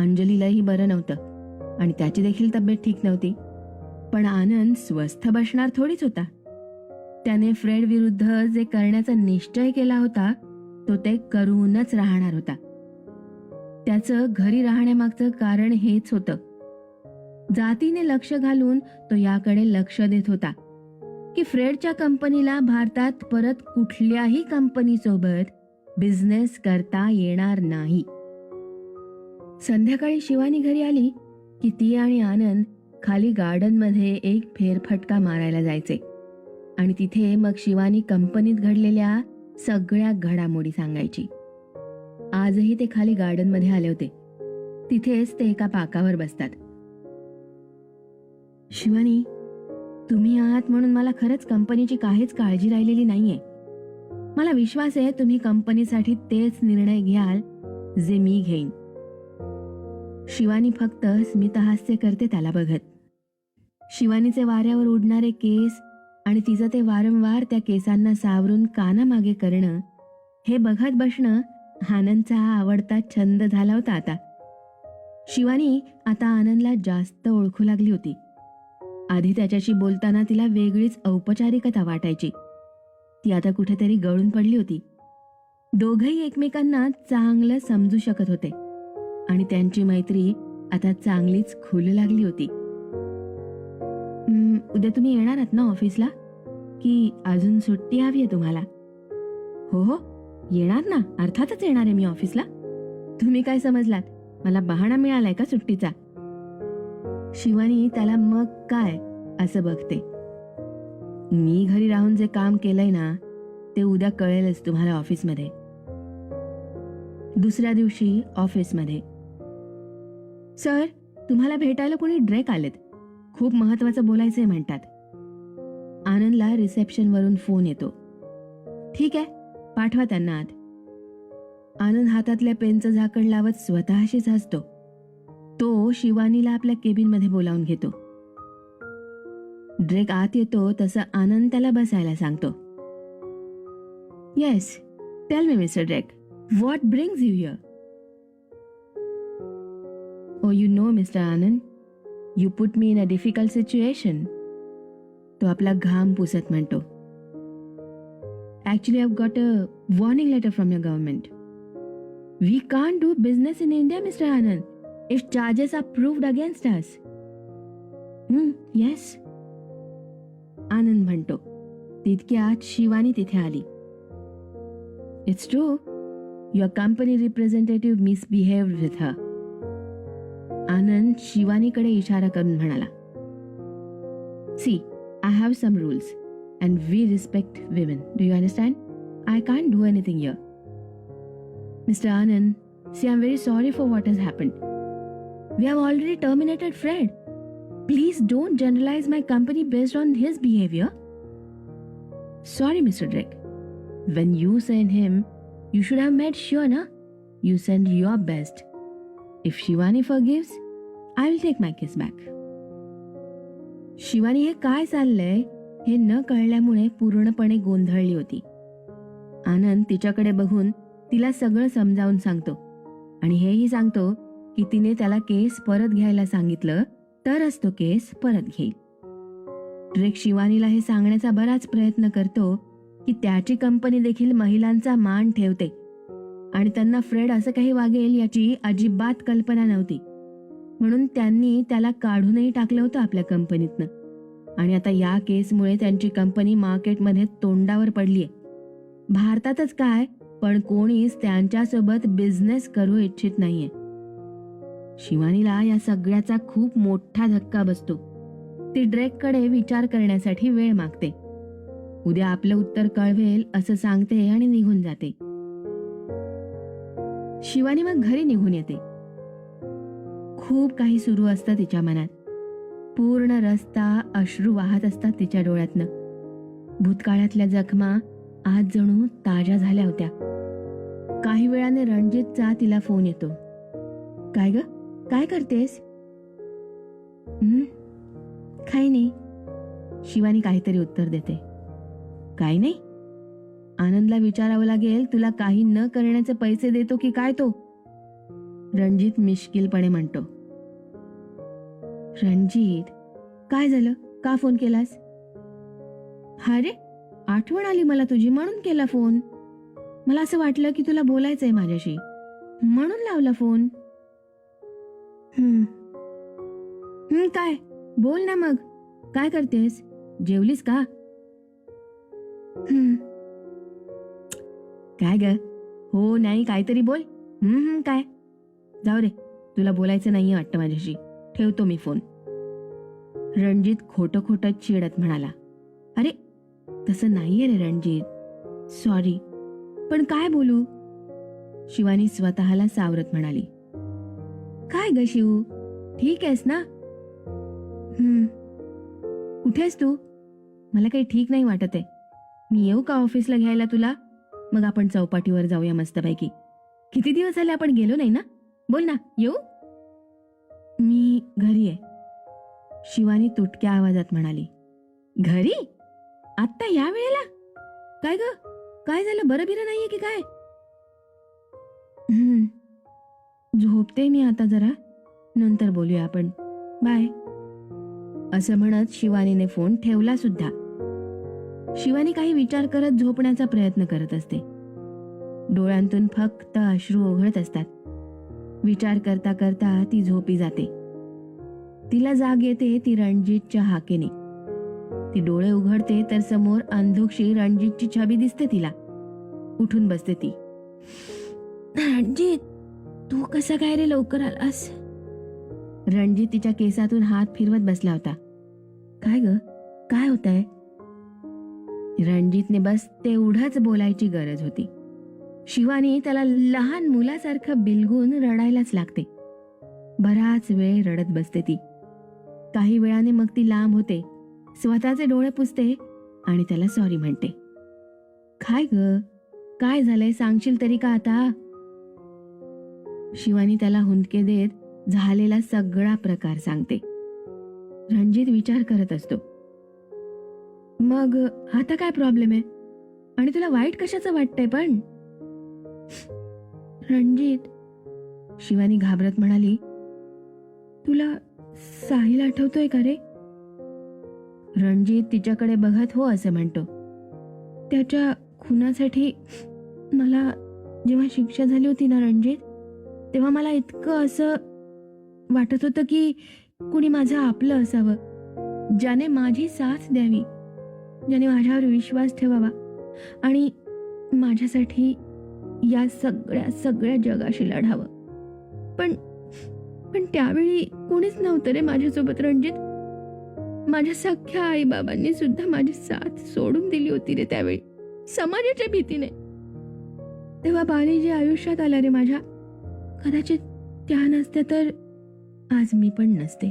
अंजलीलाही बरं नव्हतं. आणि त्याची देखील तब्येत ठीक नव्हती. पण आनंद स्वस्थ बसणार थोडीच होता. त्याने फ्रेड विरुद्ध जे करण्याचा निश्चय केला होता तो ते करूनच राहणार होता. त्याचं घरी राहण्यामागचं कारण हेच होतं. जातीने लक्ष घालून तो याकडे लक्ष देत होता. की फ्रेडच्या कंपनीला भारतात परत कुठल्याही कंपनीसोबत बिझनेस करता येणार नाही. संध्याकाळी शिवानी घरी आली की ती आणि आनंद खाली गार्डनमध्ये एक फेरफटका मारायला जायचे. आणि तिथे मग शिवानी कंपनीत घडलेल्या सगळ्या घडामोडी सांगायची. आजही ते खाली गार्डनमध्ये आले होते. तिथेच ते एका पाकावर बसतात. शिवानी तुम्ही आहात म्हणून मला खरंच कंपनीची काहीच काळजी राहिलेली नाहीये. मला विश्वास आहे तुम्ही कंपनीसाठी तेच निर्णय घ्याल जे मी घेईन. शिवानी फक्त स्मितहास्य करते त्याला बघत. शिवानीचे वाऱ्यावर उडणारे केस आणि तिचं ते वारंवार त्या केसांना सावरून कानामागे करणं हे बघत बसणं आनंदचा हा आवडता छंद झाला होता आता. शिवानी आता आनंदला जास्त ओळखू लागली होती. आधी त्याच्याशी बोलताना तिला वेगळीच औपचारिकता वाटायची. ती आता कुठेतरी गळून पडली होती. दोघही एकमेकांना चांगलं समजू शकत होते. आणि त्यांची मैत्री आता चांगलीच खुलू लागली होती. उद्या तुम्ही येणार आहात ना ऑफिसला? की अजून सुट्टी हवी आहे तुम्हाला? हो हो येणार ना अर्थातच येणार आहे मी ऑफिसला. तुम्ही काय समजलात? मला बहाणा मिळालाय का सुट्टीचा? शिवानी त्याला मग काय असं बघते. मी घरी राहून जे काम केलंय ना ते उद्या कळेलच तुम्हाला ऑफिसमध्ये. दुसऱ्या दिवशी ऑफिसमध्ये. सर तुम्हाला भेटायला कोणी ड्रेक आलेत. खूप महत्वाचं बोलायचंय म्हणतात. आनंदला रिसेप्शनवरून फोन येतो. ठीक आहे पाठवा त्यांना आत. आनंद हातातल्या पेनचं झाकण लावत स्वतःशीच हसतो. तो शिवानीला आपल्या केबिनमध्ये बोलावून घेतो. ड्रेक आत येतो तसं आनंद त्याला बसायला सांगतो. Yes tell me mister Drake what brings you here oh you know mister Anand you put me in a difficult situation तो आपला घाम पुसत म्हणतो. Actually I got a warning letter from your government we can do business in India mister Anand if charges are proved against us yes Anand म्हणतो तितक्यात शिवानी तिथे आली it's true your company representative misbehaved with her आनंद शिवानीकडे इशारा करून म्हणाला see I have some rules and we respect women do you understand I can't do anything year mister Anand see I am very sorry for what has happened we have already terminated Fred Please don't generalize my company based on his behavior. Sorry, Mr. Drake. When you send him, you should have made sure, na? You send your best. If Shivani forgives I will take my kiss back Shivani हे काय चाललंय? हे न कळल्यामुळे पूर्णपणे गोंधळली होती. आनंद तिच्याकडे बघून तिला सगळं समजावून सांगतो. आणि हेही सांगतो की तिने त्याला केस परत घ्यायला सांगितलं तरच तो केस परत घेईल. ट्रेक शिवानीला हे सांगण्याचा बराच प्रयत्न करतो की त्याची कंपनी देखील महिलांचा मान ठेवते. आणि त्यांना फ्रेड असं काही वागेल याची अजिबात कल्पना नव्हती. म्हणून त्यांनी त्याला काढूनही टाकलं होतं आपल्या कंपनीतनं. आणि आता या केसमुळे त्यांची कंपनी मार्केटमध्ये तोंडावर पडलीय. भारतातच काय पण कोणीच त्यांच्यासोबत बिझनेस करू इच्छित नाहीये. शिवानीला या सगळ्याचा खूप मोठा धक्का बसतो. ती ड्रेककडे विचार करण्यासाठी वेळ मागते. उद्या आपलं उत्तर कळवेल असं सांगते आणि निघून जाते. शिवानी मग घरी निघून येते. खूप काही सुरू असतं तिच्या मनात. पूर्ण रस्ता अश्रू वाहत असतात तिच्या डोळ्यातनं. भूतकाळातल्या जखमा आज जणू ताज्या झाल्या होत्या. काही वेळाने रणजितचा तिला फोन येतो. काय ग? काय करतेस? काही नाही. शिवानी काहीतरी उत्तर देते. काही नाही. आनंदला विचारावं लागेल तुला काही न करण्याचे पैसे देतो की काय तो? रणजित मिश्किलपणे म्हणतो. रणजित काय झालं? का फोन केलास? अरे आठवण आली मला तुझी म्हणून केला फोन. मला असं वाटलं की तुला बोलायचंय माझ्याशी. म्हणून लावला फोन. हम्म. हम्म, काय? बोल ना मग. काय करतेस? जेवलीस का? हम्म. काय ग? हो नाही काहीतरी बोल. हम्म काय? जाऊ रे तुला बोलायचं नाहीये वाटतं माझ्याशी. ठेवतो मी फोन. रणजित खोटं खोटं चिडत म्हणाला. अरे तसं नाहीये रे रणजित. सॉरी पण काय बोलू? शिवानी स्वतःला सावरत म्हणाली. काय ग शिव? ठीक आहेस ना? हम्म कुठेस तू? मला काही ठीक नाही वाटत आहे. मी येऊ का ऑफिसला घ्यायला तुला? मग आपण चौपाटीवर जाऊया मस्तपैकी. किती दिवस झाले आपण गेलो नाही ना? बोल ना येऊ? मी घरी आहे. शिवानी तुटक्या आवाजात म्हणाली. घरी? आत्ता या वेळेला? काय ग? काय झालं? बरं बिरं नाहीये की काय? झोपते मी आता जरा. नंतर बोलूया आपण. बाय. असं म्हणत शिवानीने फोन ठेवला सुद्धा. शिवानी काही विचार करत झोपण्याचा प्रयत्न करत असते. डोळ्यांतून फक्त अश्रू ओघळत असतात. विचार करता करता ती झोपी जाते. तिला जाग येते ती रणजितच्या हाकेने. ती डोळे उघडते तर समोर अंधुकशी रणजितची छबी दिसते तिला. उठून बसते ती. रणजित तू कसा काय रे लवकर आलास? रणजित तिच्या केसातून हात फिरवत बसला होता. काय ग? काय होत आहे रणजितने बस तेवढंच बोलायची गरज होती. शिवानी त्याला लहान मुलासारखं बिलगून रडायलाच लागते. बराच वेळ रडत बसते ती. काही वेळाने मग ती लांब होते. स्वतःचे डोळे पुसते आणि त्याला सॉरी म्हणते. काय ग? काय झालंय? सांगशील तरी का आता? शिवानी त्याला हुंदके देत झालेला सगळा प्रकार सांगते. रणजित विचार करत असतो. मग आता काय प्रॉब्लेम आहे? आणि तुला वाईट कशाचं वाटतंय पण? रणजित शिवानी घाबरत म्हणाली तुला साहिल आठवतोय का रे? रणजित तिच्याकडे बघत हो असं म्हणतो. त्याच्या खुनासाठी मला जेव्हा शिक्षा झाली होती ना रणजित तेव्हा मला इतकं असं वाटत होतं की कुणी माझं आपलं असावं ज्याने माझी साथ द्यावी. ज्याने माझ्यावर विश्वास ठेवावा आणि माझ्यासाठी या सगळ्या सगळ्या जगाशी लढावं. पण पण त्यावेळी कोणीच नव्हतं रे माझ्यासोबत रणजित. माझ्या सख्या आईबाबांनी सुद्धा माझी साथ सोडून दिली होती रे त्यावेळी समाजाच्या भीतीने. तेव्हा बाली जे आयुष्यात आला रे माझ्या. कदाचित त्या नसत्या तर आज मी पण नसते.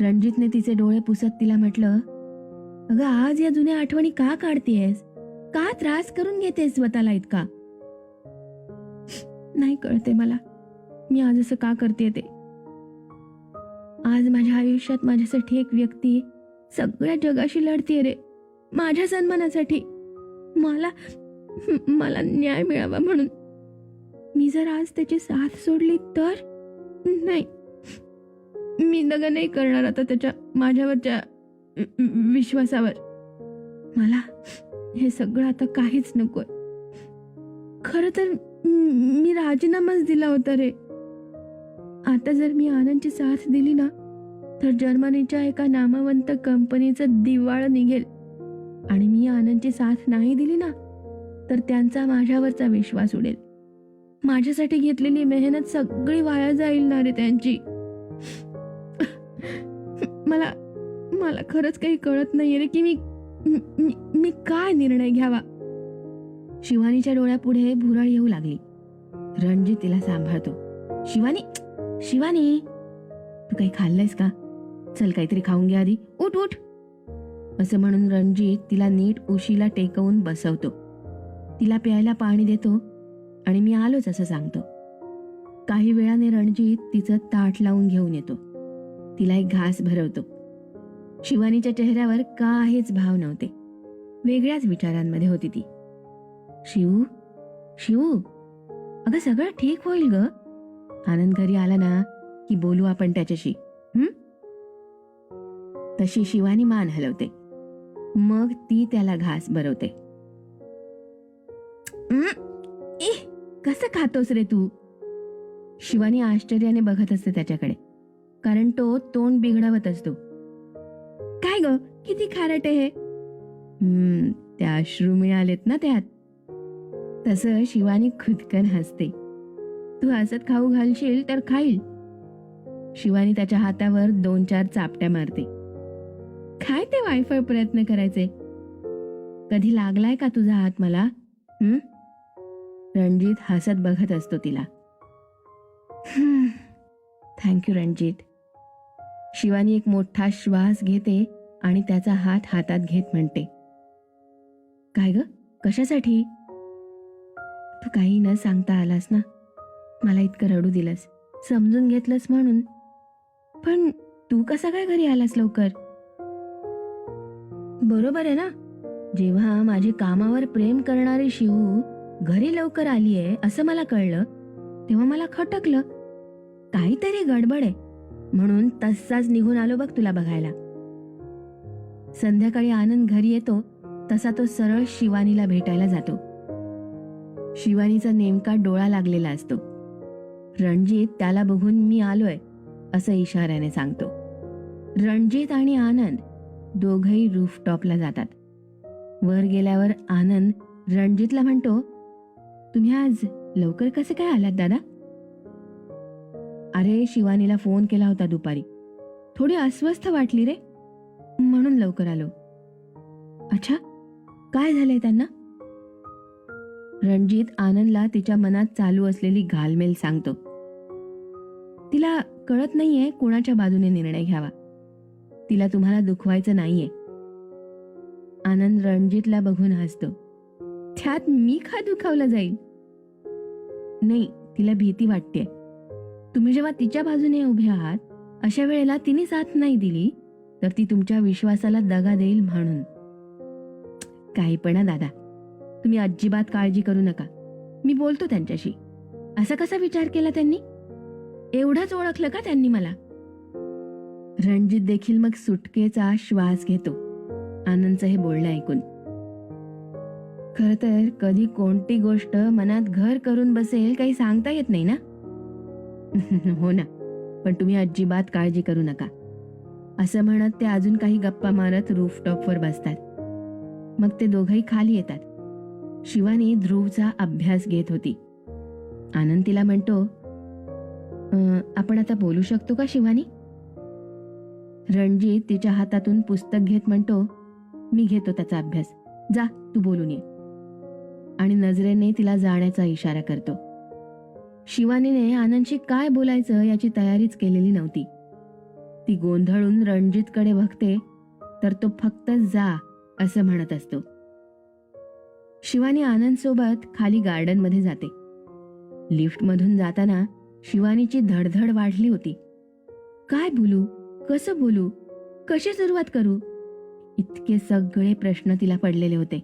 रणजितने तिचे डोळे पुसत तिला म्हटलं अगं आज या जुन्या आठवणी का काढतेयस? का त्रास करून घेतेस स्वतःला इतका? नाही कळते मला. मी आज असं का करते ते? आज माझ्या आयुष्यात माझ्यासाठी एक व्यक्ती सगळ्या जगाशी लढतीये रे. माझ्या सन्मानासाठी. मला मला न्याय मिळावा म्हणून. मी जर आज त्याची साथ सोडली तर? नाही. मी दगा नाही करणार आता त्याच्या माझ्यावरच्या विश्वासावर. मला हे सगळं आता काहीच नकोय. खर तर मी राजीनामाच दिला होता रे. आता जर मी आनंदची साथ दिली ना तर जर्मनीच्या एका नामवंत कंपनीचं दिवाळ निघेल. आणि मी आनंदची साथ नाही दिली ना तर त्यांचा माझ्यावरचा विश्वास उडेल. माझ्यासाठी घेतलेली मेहनत सगळी वाया जाईल ना रे त्यांची. मला मला खरंच काही कळत नाहीये रे की मी मी- मी काय निर्णय घ्यावा? शिवानीच्या डोळ्यापुढे भुरळ येऊ लागली. रणजित तिला सांभाळतो. शिवानी शिवानी तू काही खाल्लंयस का? चल काहीतरी खाऊन घ्या आधी. उठ उठ. असं म्हणून रणजित तिला नीट उशीला टेकवून बसवतो. तिला प्यायला पाणी देतो आणि मी आलोच असं सांगतो. काही वेळाने रणजित तिचं ताट लावून घेऊन येतो. तिला एक घास भरवतो. शिवानीच्या चेहऱ्यावर काहीच भाव नव्हते. वेगळ्याच विचारांमध्ये होती ती. शिवू शिवू अगं सगळं ठीक होईल ग. आनंद घरी आला ना की बोलू आपण त्याच्याशी हम्म तशी शिवानी मान हलवते. मग ती त्याला घास बरवते. "हं? कसं खातोस रे तू? शिवानी आश्चर्याने बघत असते त्याच्याकडे. कारण तो तोंड बिघडवत असतो. ग किती खारट आहे हे. हम्म त्या अश्रू मिळालेत ना त्यात. तसं शिवानी खुदकन हसते. तू हसत खाऊ घालशील तर खाईल. शिवानी त्याच्या हातावर दोन चार चापट्या मारते. काय ते वायफळ प्रयत्न करायचे? कधी लागलाय का तुझा हात मला? हम्म? रणजित हसत बघत असतो तिला. थँक्यू रणजित. शिवानी एक मोठा श्वास घेते. आणि त्याचा हात हातात घेत म्हणते. काय ग? कशासाठी? तू काही न सांगता आलास ना? मला इतकं रडू दिलंस. समजून घेतलंस म्हणून. पण तू कसा काय घरी आलास लवकर? बरोबर आहे ना. जेव्हा माझे कामावर प्रेम करणारी शिवू घरी लवकर आलीये असं मला कळलं तेव्हा मला खटकलं. काहीतरी गडबड आहे. म्हणून तसाच निघून आलो बघ तुला बघायला. संध्याकाळी आनंद घरी येतो तसा तो सरळ शिवानीला भेटायला जातो. शिवानीचा नेमका डोळा लागलेला असतो. रणजित त्याला बघून मी आलोय असं इशाऱ्याने सांगतो. रणजित आणि आनंद दोघही रूफटॉपला जातात. वर गेल्यावर आनंद रणजितला म्हणतो तुम्ही आज लवकर कसे काय आलात दादा? अरे शिवानीला फोन केला होता दुपारी. थोडी अस्वस्थ वाटली रे. म्हणून लवकर आलो. अच्छा काय झालंय त्यांना? रणजित आनंदला तिच्या मनात चालू असलेली घालमेल सांगतो. तिला कळत नाहीये कोणाच्या बाजूने निर्णय घ्यावा. तिला तुम्हाला दुखवायचं नाहीये. आनंद रणजितला बघून हसतो. त्यात मी का दुखावलं जाईल? नाही तिला भीती वाटते तुम्ही जेव्हा तिच्या बाजूने उभे आहात अशा वेळेला तिने साथ नाही दिली? तर ती तुमच्या विश्वासाला दगा देईल म्हणून. काही पण दादा तुम्ही अजिबात काळजी करू नका. मी बोलतो त्यांच्याशी. असा कसा विचार केला त्यांनी? एवढंच ओळखलं का त्यांनी मला? रणजित देखील मग सुटकेचा श्वास घेतो. आनंदचं हे बोलणं ऐकून. खर तर कधी कोणती गोष्ट मनात घर करून बसेल काही सांगता येत नाही ना? हो ना पण तुम्ही अजिबात काळजी करू नका. असं म्हणत ते अजून काही गप्पा मारत रूफटॉपवर बसतात. मग ते दोघंही खाली येतात. शिवानी ध्रुवचा अभ्यास घेत होती. आनंद तिला म्हणतो आपण आता बोलू शकतो का शिवानी? रणजित तिच्या हातातून पुस्तक घेत म्हणतो मी घेतो त्याचा अभ्यास. जा तू बोलून ये. आणि नजरेने तिला जाण्याचा इशारा करतो. शिवानीने आनंदशी काय बोलायचं याची तयारीच केलेली नव्हती. ती गोंधळून रणजितकडे बघते तर तो फक्त जा असं म्हणत असतो. शिवानी आनंद सोबत खाली गार्डनमध्ये जाते. लिफ्टमधून जाताना शिवानीची धडधड वाढली होती. काय बोलू? कसं बोलू? कशी सुरुवात करू? इतके सगळे प्रश्न तिला पडलेले होते.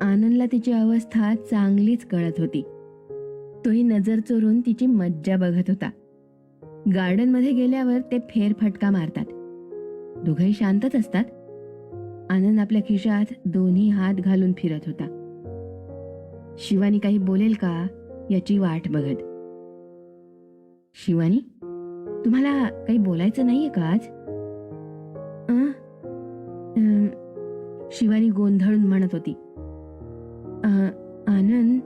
आनंदला तिची अवस्था चांगलीच कळत होती. तोही नजर चोरून तिची मज्जा बघत होता. गार्डनमध्ये गेल्यावर ते फेरफटका मारतात. दोघंही शांतच असतात. आनंद आपल्या खिशात दोन्ही हात घालून फिरत होता. शिवानी काही बोलेल का याची वाट बघत. शिवानी तुम्हाला काही बोलायचं नाहीये का आज? शिवानी गोंधळून म्हणत होती. आनंद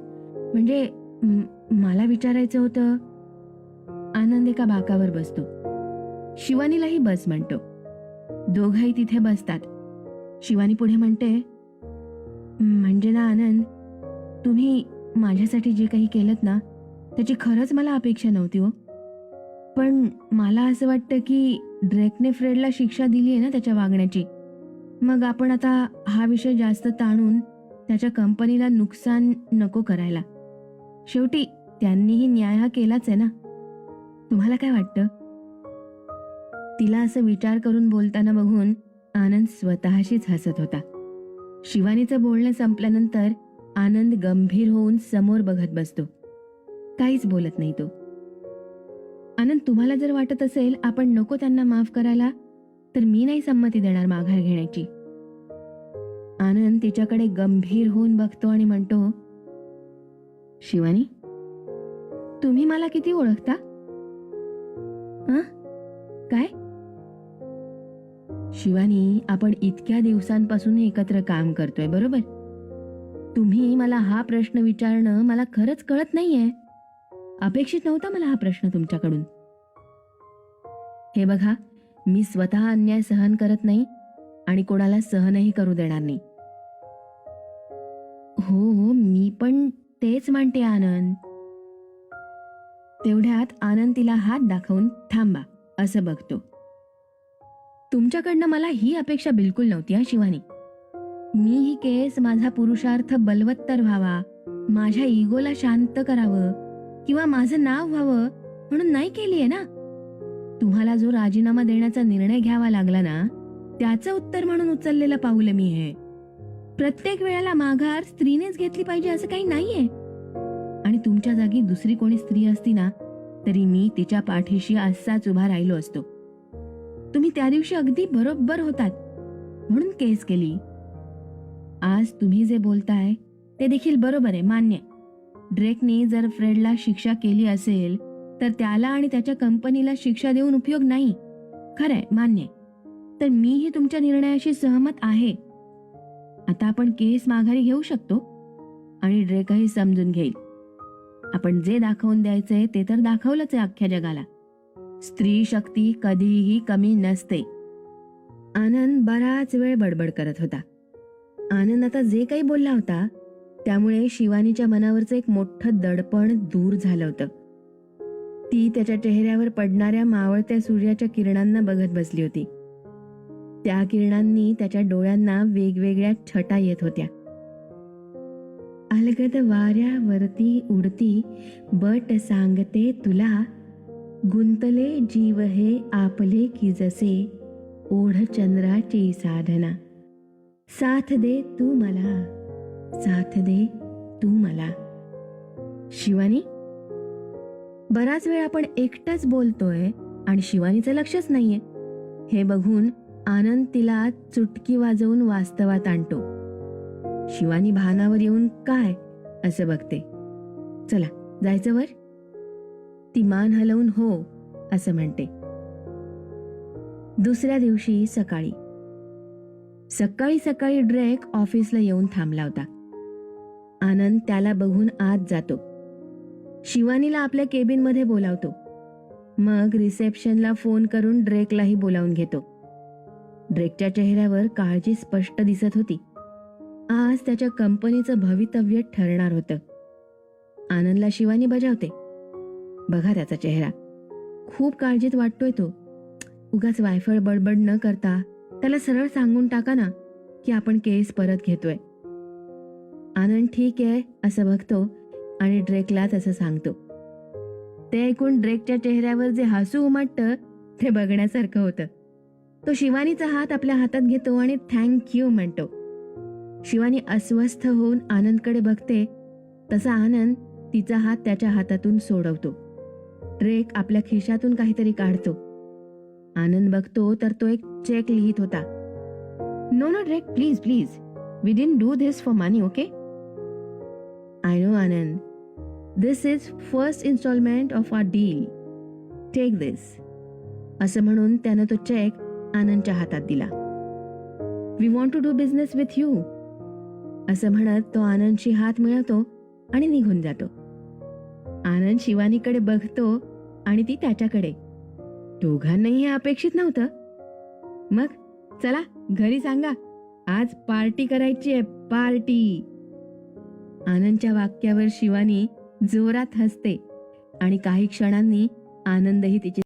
म्हणजे मला विचारायचं होतं एका बाकावर बसतो. शिवानीलाही बस म्हणतो. दोघही तिथे बसतात. शिवानी पुढे म्हणते म्हणजे ना आनंद तुम्ही माझ्यासाठी जे काही केलं ना त्याची खरंच मला अपेक्षा नव्हती हो. पण मला असं वाटतं की ड्रेकने फ्रेडला शिक्षा दिली आहे ना त्याच्या वागण्याची. मग आपण आता हा विषय जास्त ताणून त्याच्या कंपनीला नुकसान नको करायला. शेवटी त्यांनीही न्याय हा केलाच आहे ना. तुम्हाला काय वाटतं? तिला असं विचार करून बोलताना बघून आनंद स्वतःशीच हसत होता. शिवानीचं बोलणं संपल्यानंतर आनंद गंभीर होऊन समोर बघत बसतो. काहीच बोलत नाही तो. आनंद तुम्हाला जर वाटत असेल आपण नको त्यांना माफ करायला तर मी नाही संमती देणार माघार घेण्याची. आनंद तिच्याकडे गंभीर होऊन बघतो आणि म्हणतो शिवानी तुम्ही मला किती ओळखता? आ? काय? शिवानी आपण इतक्या दिवसांपासून एकत्र काम करतोय बरोबर? तुम्ही मला हा प्रश्न विचारणं मला खरंच कळत नाहीये. अपेक्षित नव्हता मला हा प्रश्न तुमच्याकडून. हे बघा मी स्वतः अन्याय सहन करत नाही आणि कोणाला सहनही करू देणार नाही. हो हो मी पण तेच मांडते आनंद. तेवढ्यात आनंद तिला हात दाखवून थांबा असं बघतो. तुमच्याकडनं मला ही अपेक्षा बिलकुल नव्हती हा शिवानी. मी ही केस माझा पुरुषार्थ बलवत्तर व्हावा माझ्या इगोला शांत करावं किंवा माझं नाव व्हावं म्हणून नाही केलीये ना? तुम्हाला जो राजीनामा देण्याचा निर्णय घ्यावा लागला ना त्याचं उत्तर म्हणून उचललेलं पाऊल मी हे. प्रत्येक वेळेला माघार स्त्रीनेच घेतली पाहिजे असं काही नाहीये. आणि तुमच्या जागी दुसरी कोणी स्त्री असती ना तरी मी तिच्या पाठीशी असाच उभा राहिलो असतो. तुम्ही त्या दिवशी अगदी बरोबर होतात म्हणून केस केली. आज तुम्ही जे बोलताय ते देखील बरोबर आहे मान्य. ड्रेकने जर फ्रेडला शिक्षा केली असेल तर त्याला आणि त्याच्या कंपनीला शिक्षा देऊन उपयोग नाही. खरंय मान्य. तर मीही तुमच्या निर्णयाशी सहमत आहे. आता आपण केस माघारी घेऊ शकतो? आणि ड्रेकही समजून घेईल. आपण जे दाखवून द्यायचंय ते तर दाखवलंच आहे अख्ख्या जगाला. स्त्री शक्ती कधीही कमी नसते. आनंद बराच वेळ बडबड करत होता. आनंद आता जे काही बोलला होता त्यामुळे शिवानीच्या मनावरचं एक मोठं दडपण दूर झालं होतं. ती त्याच्या चेहऱ्यावर पडणाऱ्या मावळत्या सूर्याच्या किरणांना बघत बसली होती. त्या किरणांनी त्याच्या डोळ्यांना वेगवेगळ्या छटा येत होत्या. अलगद वाऱ्यावरती उडती बट सांगते तुला गुंतले जीव हे आपले की जसे ओढ चंद्राची साधना. साथ दे तू मला साथ दे तू मला. शिवानी? बराच वेळ आपण एकटंच बोलतोय आणि शिवानीचं लक्षच नाहीये. हे बघून आनंद तिला चुटकी वाजवून वास्तवात आणतो. शिवानी भानावर येऊन काय असं बघते? चला जायचं वर? ती मान हलवून हो असं म्हणते. दुसऱ्या दिवशी सकाळी. सकाळी सकाळी ड्रेक ऑफिसला येऊन थांबला होता आनंद त्याला बघून आत जातो. शिवानीला आपल्या केबिनमध्ये बोलावतो. मग रिसेप्शनला फोन करून ड्रेकलाही बोलावून घेतो. ड्रेकच्या चेहऱ्यावर काळजी स्पष्ट दिसत होती. आज त्याच्या कंपनीचं भवितव्य ठरणार होतं. आनंदला शिवानी बजावते. बघा त्याचा चेहरा. खूप काळजीत वाटतोय तो. उगाच वायफळ बडबड न करता त्याला सरळ सांगून टाका ना की आपण केस परत घेतोय. आनंद ठीक आहे असं बघतो आणि ड्रेकला तसं सांगतो. ते ऐकून ड्रेकच्या चेहऱ्यावर जे हसू उमटतं ते बघण्यासारखं होतं. तो शिवानीचा हात आपल्या हातात घेतो आणि थँक यू म्हणतो. शिवानी अस्वस्थ होऊन आनंदकडे बघते तसा आनंद तिचा हात त्याच्या हातातून सोडवतो. ट्रेक आपल्या खिशातून काहीतरी काढतो. आनंद बघतो तर तो एक चेक लिहित होता. No no trek please please. We didn't do this for money okay I know Anand. This is first instalment of our deal take this असं म्हणून त्यानं तो चेक आनंदच्या हातात दिला. We want to do business with you असं म्हणत तो आनंदशी हात मिळवतो आणि निघून जातो. आनंद शिवानीकडे बघतो आणि ती त्याच्याकडे. दोघांनाही हे अपेक्षित नव्हतं. मग चला घरी सांगा आज पार्टी करायची आहे पार्टी. आनंदच्या वाक्यावर शिवानी जोरात हसते आणि काही क्षणांनी आनंदही तिची